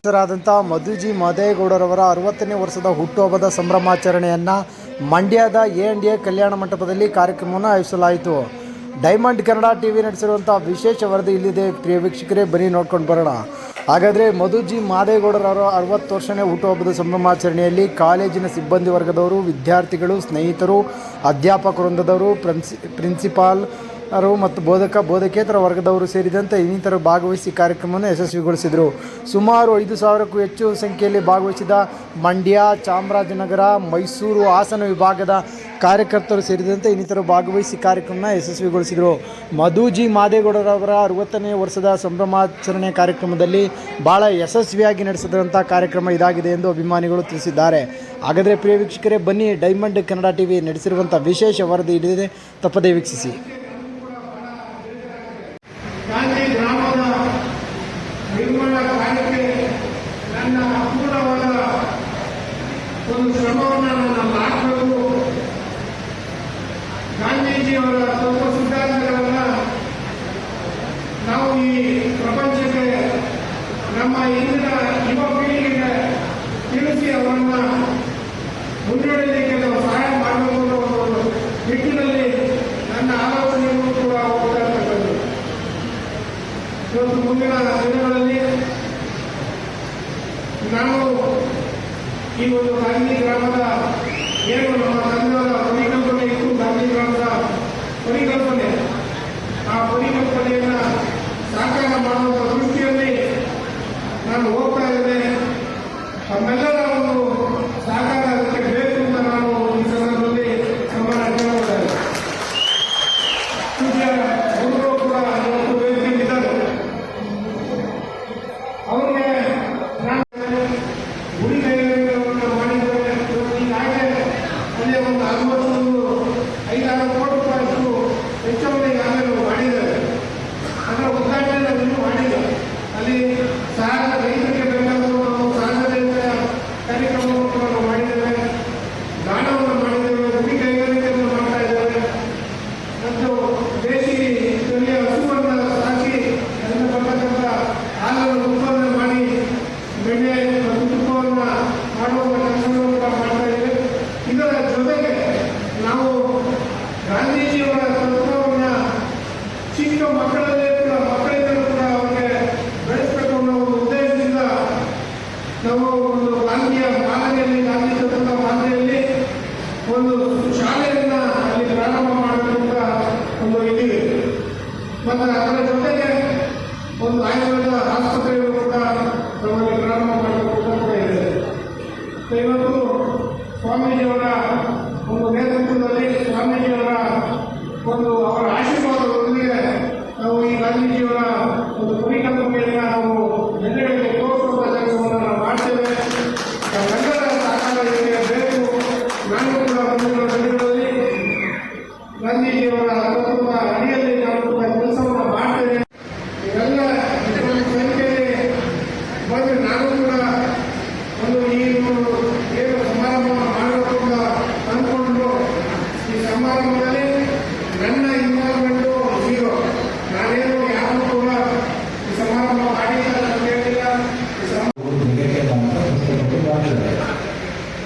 ಹೆಸರಾದಂಥ ಮಧುಜಿ ಮಾದೇಗೌಡರವರ ಅರವತ್ತನೇ ವರ್ಷದ ಹುಟ್ಟುಹಬ್ಬದ ಸಂಭ್ರಮಾಚರಣೆಯನ್ನು ಮಂಡ್ಯದ ಎ ಎನ್ ಡಿ ಎ ಕಲ್ಯಾಣ ಮಂಟಪದಲ್ಲಿ ಕಾರ್ಯಕ್ರಮವನ್ನು ಆಯೋಜಿಸಲಾಯಿತು. ಡೈಮಂಡ್ ಕನ್ನಡ ಟಿ ವಿ ನಡೆಸಿರುವಂಥ ವಿಶೇಷ ವರದಿ ಇಲ್ಲಿದೆ. ಪ್ರಿಯ ವೀಕ್ಷಕರೇ, ಬನ್ನಿ ನೋಡ್ಕೊಂಡು ಬರೋಣ. ಹಾಗಾದರೆ ಮಧುಜಿ ಮಾದೇಗೌಡರವರ ಅರವತ್ತು ವರ್ಷನೇ ಹುಟ್ಟುಹಬ್ಬದ ಸಂಭ್ರಮಾಚರಣೆಯಲ್ಲಿ ಕಾಲೇಜಿನ ಸಿಬ್ಬಂದಿ ವರ್ಗದವರು, ವಿದ್ಯಾರ್ಥಿಗಳು, ಸ್ನೇಹಿತರು ಅಧ್ಯಾಪಕ ವೃಂದದವರು ಪ್ರಿನ್ಸಿ, ಪ್ರಿನ್ಸಿಪಾಲ್ ರು ಮತ್ತು ಬೋಧಕ, ಬೋಧಕೇತರ ವರ್ಗದವರು ಸೇರಿದಂತೆ ಇನ್ನಿತರ ಭಾಗವಹಿಸಿ ಕಾರ್ಯಕ್ರಮವನ್ನು ಯಶಸ್ವಿಗೊಳಿಸಿದರು. ಸುಮಾರು ಐದು ಸಾವಿರಕ್ಕೂ ಹೆಚ್ಚು ಸಂಖ್ಯೆಯಲ್ಲಿ ಭಾಗವಹಿಸಿದ ಮಂಡ್ಯ, ಚಾಮರಾಜನಗರ, ಮೈಸೂರು ಹಾಸನ ವಿಭಾಗದ ಕಾರ್ಯಕರ್ತರು ಸೇರಿದಂತೆ ಇನ್ನಿತರು ಭಾಗವಹಿಸಿ ಕಾರ್ಯಕ್ರಮನ ಯಶಸ್ವಿಗೊಳಿಸಿದರು. ಮಧುಜಿ ಮಾದೇಗೌಡರವರ ಅರವತ್ತನೇ ವರ್ಷದ ಸಂಭ್ರಮಾಚರಣೆ ಕಾರ್ಯಕ್ರಮದಲ್ಲಿ ಭಾಳ ಯಶಸ್ವಿಯಾಗಿ ನಡೆಸಿದಂಥ ಕಾರ್ಯಕ್ರಮ ಇದಾಗಿದೆ ಎಂದು ಅಭಿಮಾನಿಗಳು ತಿಳಿಸಿದ್ದಾರೆ. ಹಾಗಾದರೆ ಪ್ರಿಯ ವೀಕ್ಷಕರೇ, ಬನ್ನಿ ಡೈಮಂಡ್ ಕನ್ನಡ ಟಿ ವಿ ನಡೆಸಿರುವಂಥ ವಿಶೇಷ ವರದಿ ಇದಿದೆ ತಪ್ಪದೇ ವೀಕ್ಷಿಸಿ.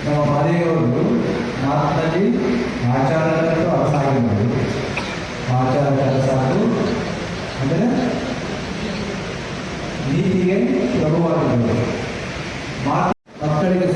ನಮ್ಮ ಮನೆಯವರು ಮಾತಿನಲ್ಲಿ ಆಚಾರಕ್ಕೂ ಅರ್ಥಾಗಿರ್ಬೋದು ಆಚಾರ ಕೆಲಸ ಅಂದರೆ ನೀತಿಗೆ ಪ್ರಭುವಾಗಿರ್ಬೋದು ಮಾತು ಮಕ್ಕಳಿಗೆ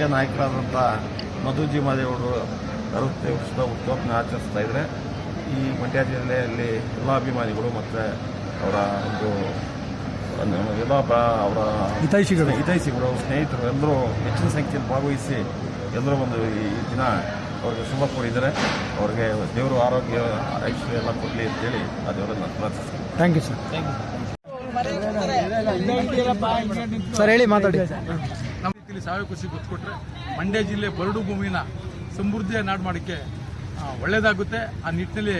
ಪ್ರೀತಿಯ ನಾಯಕರಾದಂಥ ಮಧುಜಿ ಮಾದೇವರು ಅರವತ್ತೈದು ವರ್ಷದ ಹುಟ್ಟುಹಬ್ಬನ ಆಚರಿಸ್ತಾ ಇದ್ದರೆ ಈ ಮಂಡ್ಯ ಜಿಲ್ಲೆಯಲ್ಲಿ ಎಲ್ಲ ಅಭಿಮಾನಿಗಳು ಮತ್ತು ಅವರ ಒಂದು ಒಂದು ಎಲ್ಲ ಬ- ಅವರ ಹಿತೈಷಿಗಳು. ಹಿತೈಷಿಗಳು ಸ್ನೇಹಿತರು ಎಲ್ಲರೂ ಹೆಚ್ಚಿನ ಸಂಖ್ಯೆಯಲ್ಲಿ ಭಾಗವಹಿಸಿ ಎಲ್ಲರೂ ಒಂದು ಈ ದಿನ ಅವ್ರಿಗೆ ಶುಭ ಕೋರಿದ್ದಾರೆ ಅವ್ರಿಗೆ ದೇವರು ಆರೋಗ್ಯ ಐಶ್ವರ್ಯ ಎಲ್ಲ ಕೊಡಲಿ ಅಂತೇಳಿ ಆ ದೇವರನ್ನು ಪ್ರಾರ್ಥಿಸ್ತೀನಿ thank you sir thank you sir ಹೇಳಿ ಮಾತಾಡಿ. ರೀತಿಯಲ್ಲಿ ಸಾವಯವ ಕೃಷಿ ಗೊತ್ತುಕೊಟ್ರೆ ಮಂಡ್ಯ ಜಿಲ್ಲೆ ಬರಡು ಭೂಮಿನ ಸಮೃದ್ಧಿಯ ನಾಡು ಮಾಡೋಕ್ಕೆ ಆ, ಒಳ್ಳೆಯದಾಗುತ್ತೆ ಆ ನಿಟ್ಟಿನಲ್ಲಿ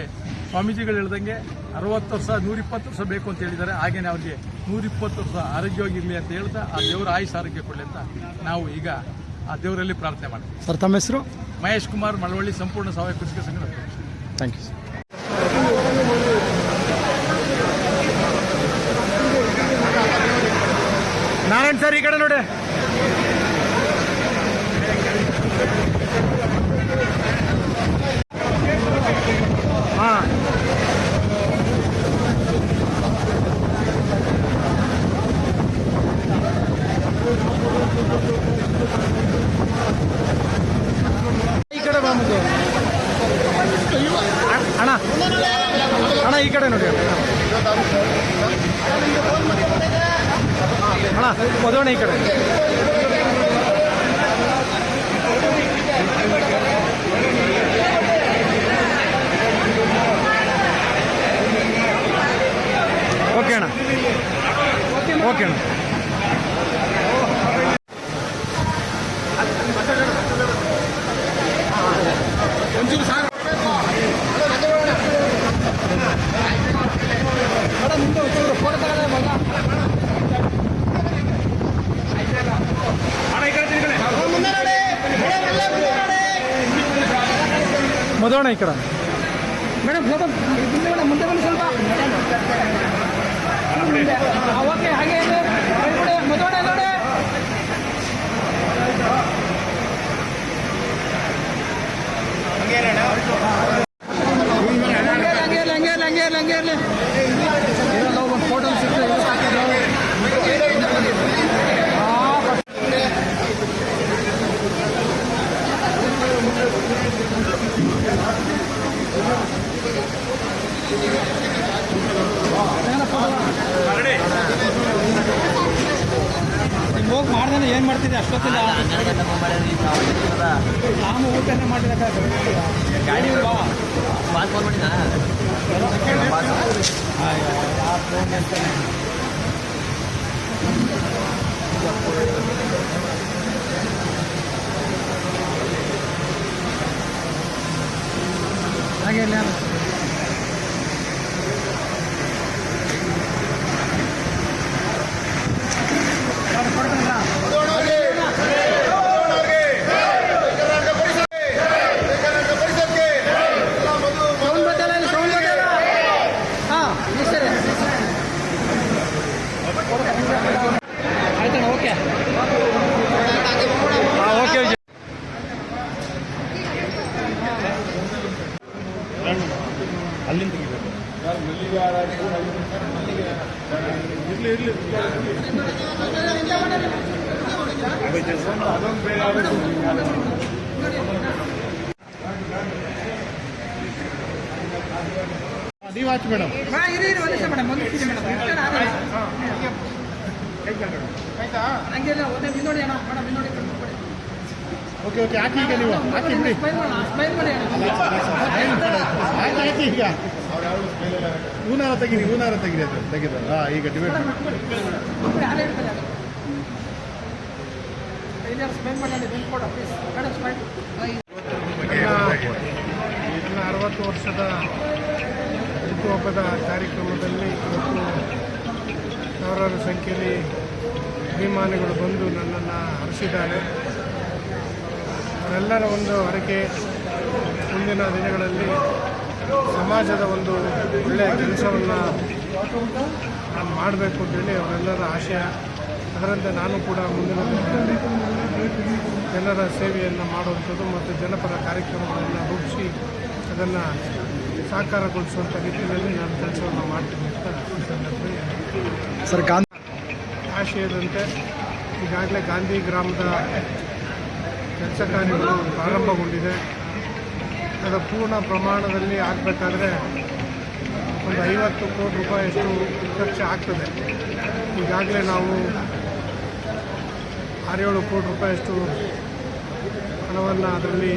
ಸ್ವಾಮೀಜಿಗಳು ಹೇಳ್ದಂಗೆ ಅರವತ್ತು ವರ್ಷ ನೂರಿಪ್ಪತ್ತು ವರ್ಷ ಬೇಕು ಅಂತ ಹೇಳಿದ್ದಾರೆ. ಹಾಗೇನೆ ಅವರಿಗೆ ನೂರಿಪ್ಪತ್ತು ವರ್ಷ ಆರೋಗ್ಯವಾಗಿರಲಿ ಅಂತ ಹೇಳ್ತಾ ಆ ದೇವರ ಆಯುಷ್ ಆರೋಗ್ಯ ಕೊಡಲಿ ಅಂತ ನಾವು ಈಗ ಆ ದೇವರಲ್ಲಿ ಪ್ರಾರ್ಥನೆ ಮಾಡ್ತೀವಿ. ಸರ್ ತಮ್ಮ ಹೆಸರು? ಮಹೇಶ್ ಕುಮಾರ್ ಮಳವಳ್ಳಿ ಸಂಪೂರ್ಣ ಸಾವಯವ ಕೃಷಿ ಸಂಘದ thank you sir Narayan sir ಈ ಕಡೆ ನೋಡಿ. ಈ ಕಡೆ ಬಂದು. ಅಣ್ಣ ಅಣ್ಣ, ಈ ಕಡೆ ನೋಡಿ ಅಣ್ಣ. ಮದುವಣ್ಣ ಈ ಕಡೆ. ಓಕೆ ಅಣ್ಣ. ಓಕೆ ಅಣ್ಣ. ఇక్కడ ಮಾಡ್ದೇನೆ ಏನು ಮಾಡ್ತಿದ್ದೆ? ಅಷ್ಟೊತ್ತಿಲ್ಲ ನಾನು ಊಟನೇ ಮಾಡಿದ ಗಾಡಿ ಬಾ. ಹಾಗೆ ಇಲ್ಲ ಹಾಂ ಸರಿ ಆಯ್ತಣ್ಣ ಓಕೆ ಹಾಂ ಓಕೆ ಓಕೆ ನೀವು ಆಚೆ ಮೇಡಮ್. ಹಂಗೆಲ್ಲ ಒಂದೇ ನೋಡಿ ಅಣ್ಣ ಮೇಡಮ್. ಓಕೆ ಓಕೆ ಹಾಕಿ ಈಗ ನೀವು. ಹಾಕಿ ಬಿಡಿ. ಹಾಕಿ ಹಾಕಿ ಈಗ. ಹೂನಾರ ತೆಗಿರಿ ಹೂನಾರ ತೆಗಿರಿ ಅದು. ತೆಗೆದ ಹಾಂ ಈಗ ಡಿಬೇಟ್ ಇನ್ನ ಅರವತ್ತು ವರ್ಷದ ಹುಟ್ಟುಹಬ್ಬದ ಕಾರ್ಯಕ್ರಮದಲ್ಲಿ ಇವತ್ತು ಸಾವಿರಾರು ಸಂಖ್ಯೆಯಲ್ಲಿ ಅಭಿಮಾನಿಗಳು ಬಂದು ನನ್ನನ್ನು ಹರಿಸಿದ್ದಾರೆ. ಅವರೆಲ್ಲರ ಒಂದು ಹರಕೆ ಮುಂದಿನ ದಿನಗಳಲ್ಲಿ ಸಮಾಜದ ಒಂದು ಒಳ್ಳೆಯ ಕೆಲಸವನ್ನು ನಾನು ಮಾಡಬೇಕು ಅಂತೇಳಿ ಅವರೆಲ್ಲರ ಆಶಯ. ಅದರಂತೆ ನಾನು ಕೂಡ ಮುಂದಿನ ದಿನಗಳಲ್ಲಿ ಜನರ ಸೇವೆಯನ್ನು ಮಾಡುವಂಥದ್ದು ಮತ್ತು ಜನಪರ ಕಾರ್ಯಕ್ರಮಗಳನ್ನು ರೂಪಿಸಿ ಅದನ್ನು ಸಾಕಾರಗೊಳಿಸುವಂಥ ರೀತಿಯಲ್ಲಿ ನಾನು ಕೆಲಸವನ್ನು ಮಾಡ್ತೀನಿ ಅಂತ ಸರ್ ಗಾಂಧಿ ಆಶಯದಂತೆ ಈಗಾಗಲೇ ಗಾಂಧಿ ಗ್ರಾಮದ ಕೆಲಸ ಕಾರ್ಯಗಳು ಪ್ರಾರಂಭಗೊಂಡಿದೆ. ಅದು ಪೂರ್ಣ ಪ್ರಮಾಣದಲ್ಲಿ ಆಗಬೇಕಾದ್ರೆ ಒಂದು ಐವತ್ತು ಕೋಟಿ ರೂಪಾಯಿಯಷ್ಟು ಖರ್ಚು ಆಗ್ತದೆ. ಈಗಾಗಲೇ ನಾವು ಆರೇಳು ಕೋಟಿ ರೂಪಾಯಿಯಷ್ಟು ಹಣವನ್ನು ಅದರಲ್ಲಿ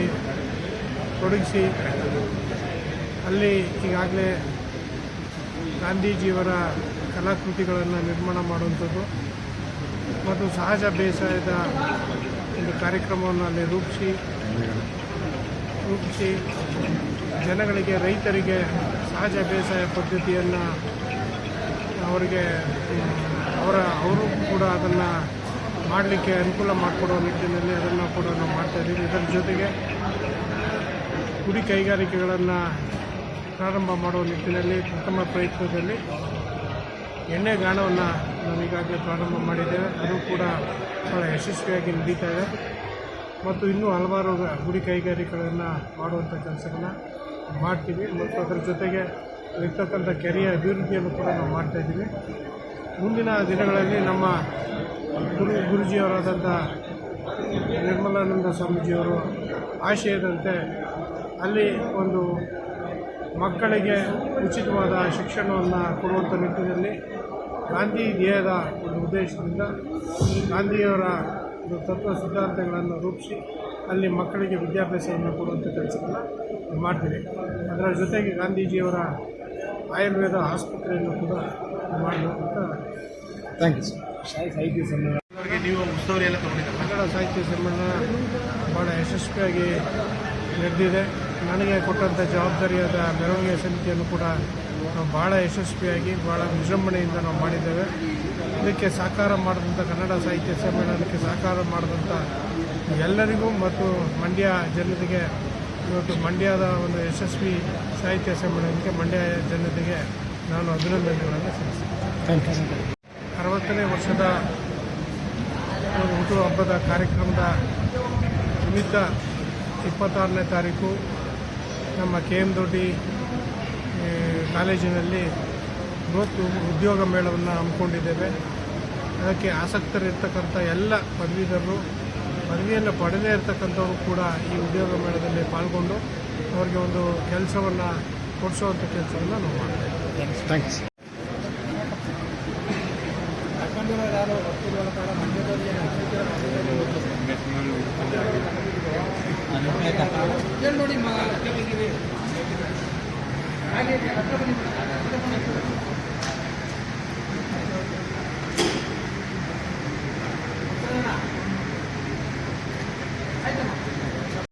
ತೊಡಗಿಸಿ ಅಲ್ಲಿ ಈಗಾಗಲೇ ಗಾಂಧೀಜಿಯವರ ಕಲಾಕೃತಿಗಳನ್ನು ನಿರ್ಮಾಣ ಮಾಡುವಂಥದ್ದು ಮತ್ತು ಸಹಜ ಬೇಸಾಯದ ಒಂದು ಕಾರ್ಯಕ್ರಮವನ್ನು ಅಲ್ಲಿ ರೂಪಿಸಿ ರೂಪಿಸಿ ಜನಗಳಿಗೆ, ರೈತರಿಗೆ ಸಹಜ ಬೇಸಾಯ ಪದ್ಧತಿಯನ್ನು ಅವರಿಗೆ, ಅವರ, ಅವರು ಕೂಡ ಅದನ್ನು ಮಾಡಲಿಕ್ಕೆ ಅನುಕೂಲ ಮಾಡಿಕೊಡೋ ನಿಟ್ಟಿನಲ್ಲಿ ಅದನ್ನು ಕೂಡ ನಾವು ಮಾಡ್ತಾಯಿದ್ದೀವಿ ಇದರ ಜೊತೆಗೆ ಗುಡಿ ಕೈಗಾರಿಕೆಗಳನ್ನು ಪ್ರಾರಂಭ ಮಾಡುವ ನಿಟ್ಟಿನಲ್ಲಿ, ಪ್ರಥಮ ಪ್ರಯತ್ನದಲ್ಲಿ ಎಣ್ಣೆಗಾಣವನ್ನು ನಾವು ಈಗಾಗಲೇ ಪ್ರಾರಂಭ ಮಾಡಿದ್ದೇವೆ. ಅದು ಕೂಡ ಭಾಳ ಯಶಸ್ವಿಯಾಗಿ ನಡೀತಾ ಇದೆ. ಮತ್ತು ಇನ್ನೂ ಹಲವಾರು ಗುಡಿ ಕೈಗಾರಿಕೆಗಳನ್ನು ಮಾಡುವಂಥ ಕೆಲಸಗಳನ್ನ ಮಾಡ್ತೀವಿ. ಮತ್ತು ಅದರ ಜೊತೆಗೆ ಇರ್ತಕ್ಕಂಥ ಕೆರೆಯ ಅಭಿವೃದ್ಧಿಯನ್ನು ಕೂಡ ನಾವು ಮಾಡ್ತಾಯಿದ್ದೀವಿ ಮುಂದಿನ ದಿನಗಳಲ್ಲಿ ನಮ್ಮ ಗುರು ಗುರುಜಿಯವರಾದಂಥ ನಿರ್ಮಲಾನಂದ ಸ್ವಾಮೀಜಿಯವರು ಆಶಯದಂತೆ ಅಲ್ಲಿ ಒಂದು ಮಕ್ಕಳಿಗೆ ಉಚಿತವಾದ ಶಿಕ್ಷಣವನ್ನು ಕೊಡುವಂಥ ನಿಟ್ಟಿನಲ್ಲಿ ಗಾಂಧಿ ಧ್ಯೇಯದ ಒಂದು ಉದ್ದೇಶದಿಂದ ಗಾಂಧಿಯವರ ಒಂದು ತತ್ವ ಸಿದ್ಧಾಂತಗಳನ್ನು ರೂಪಿಸಿ ಅಲ್ಲಿ ಮಕ್ಕಳಿಗೆ ವಿದ್ಯಾಭ್ಯಾಸವನ್ನು ಕೊಡುವಂಥ ಕೆಲಸವನ್ನು ಮಾಡ್ತೀವಿ. ಅದರ ಜೊತೆಗೆ ಗಾಂಧೀಜಿಯವರ ಆಯುರ್ವೇದ ಆಸ್ಪತ್ರೆಯನ್ನು ಕೂಡ ಮಾಡುವಂಥ ಥ್ಯಾಂಕ್ ಯು ಸರ್ ಸಾಹಿತ್ಯ ಸಮ್ಮೇಳನ. ನೀವು ಉತ್ಸವ ಎಲ್ಲ ಕನ್ನಡ ಸಾಹಿತ್ಯ ಸಮ್ಮೇಳನ ಭಾಳ ಯಶಸ್ವಿಯಾಗಿ ನಡೆದಿದೆ. ನನಗೆ ಕೊಟ್ಟಂಥ ಜವಾಬ್ದಾರಿಯಾದ ಮೆರವಣಿಗೆ ಸಮಿತಿಯನ್ನು ಕೂಡ ನಾವು ಭಾಳ ಯಶಸ್ವಿಯಾಗಿ ಭಾಳ ವಿಜೃಂಭಣೆಯಿಂದ ನಾವು ಮಾಡಿದ್ದೇವೆ. ಇದಕ್ಕೆ ಸಹಕಾರ ಮಾಡಿದಂಥ ಕನ್ನಡ ಸಾಹಿತ್ಯ ಸಮ್ಮೇಳನಕ್ಕೆ ಸಹಕಾರ ಮಾಡಿದಂಥ ಎಲ್ಲರಿಗೂ ಮತ್ತು ಮಂಡ್ಯ ಜನತೆಗೆ ಇವತ್ತು ಮಂಡ್ಯದ ಒಂದು ಯಶಸ್ವಿ ಸಾಹಿತ್ಯ ಸಮ್ಮೇಳನಕ್ಕೆ ಮಂಡ್ಯ ಜನತೆಗೆ ನಾನು ಅಭಿನಂದನೆಗಳನ್ನು ಸಲ್ಲಿಸ್ತೇನೆ ಅರವತ್ತನೇ ವರ್ಷದ ಹುಟ್ಟುಹಬ್ಬದ ಕಾರ್ಯಕ್ರಮದ ನಿಮಿತ್ತ ಇಪ್ಪತ್ತಾರನೇ ತಾರೀಕು ನಮ್ಮ ಕೆ ಎಂ ದೊಡ್ಡಿ ಕಾಲೇಜಿನಲ್ಲಿ ಬೃಹತ್ ಉದ್ಯೋಗ ಮೇಳವನ್ನು ಹಮ್ಮಿಕೊಂಡಿದ್ದೇವೆ. ಅದಕ್ಕೆ ಆಸಕ್ತರಿರ್ತಕ್ಕಂಥ ಎಲ್ಲ ಪದವೀಧರರು ಪದವಿಯನ್ನು ಪಡೆದೇ ಇರತಕ್ಕಂಥವರು ಕೂಡ ಈ ಉದ್ಯೋಗ ಮೇಳದಲ್ಲಿ ಪಾಲ್ಗೊಂಡು ಅವರಿಗೆ ಒಂದು ಕೆಲಸವನ್ನು ಕೊಡಿಸುವಂಥ ಕೆಲಸವನ್ನು ನಾವು ಮಾಡ್ತೇವೆ ಥ್ಯಾಂಕ್ ಯು ಸರ್ ನೋಡಿ